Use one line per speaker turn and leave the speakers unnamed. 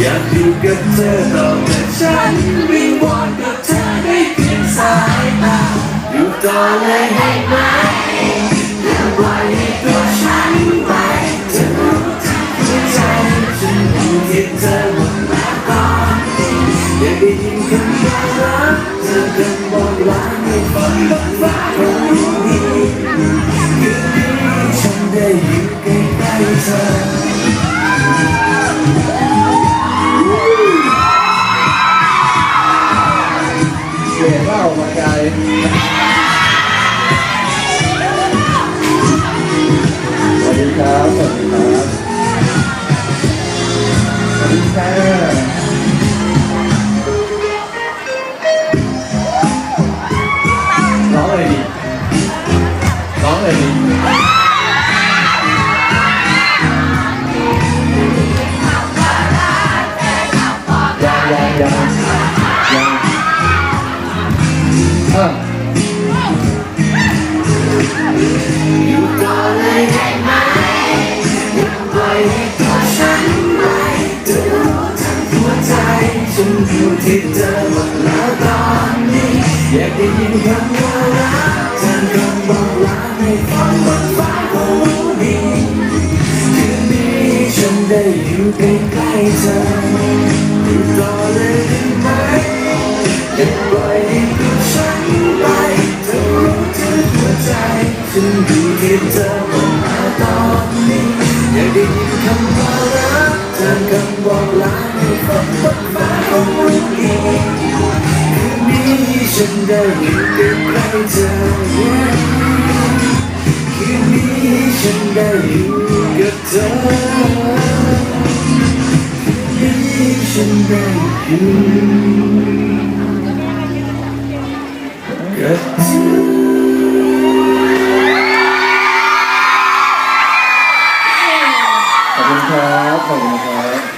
อยากอยู่กับเธอต่อแต่ฉันวิงวอนกับเธอได้เพียงสายตาอยู่ต่อเลยให้ไหมอย่าปล่อยให้ตัวฉันไปเธอรู้ทันหัวใจฉันอยู่ที่เธอหมดแล้วตอนนี้อยากได้ยินคำว่ารักเธอคำบอกลา
เสียงว่าออกมาไกลสวัสดีครับ สวัสดีครับ สวัสดีค่ะ
อยากได้ยินคำว่ารักเธอคำบอกลาให้ฟังบนฟ้าคงรู้ดีคืนนี้ฉันได้อยู่ใกล้ๆเธออยู่ต่อเลยได้ไหมอย่าปล่อยให้ตัวฉันไปเธอรู้ทั้งหัวใจฉันอยู่ที่เธอหมดแล้วตอนนี้อยากได้ยินคำว่ารักเธอคำบอกลาให้ฟังบนฟ้าคงรู้ดี ฉันได้อยู่กับใครเธอคืนนี้ฉันได้อยู่กับเธอคืนนี้ฉันได้อยู่กับเธอ
ขอบคุณครับ ขอบคุณครับ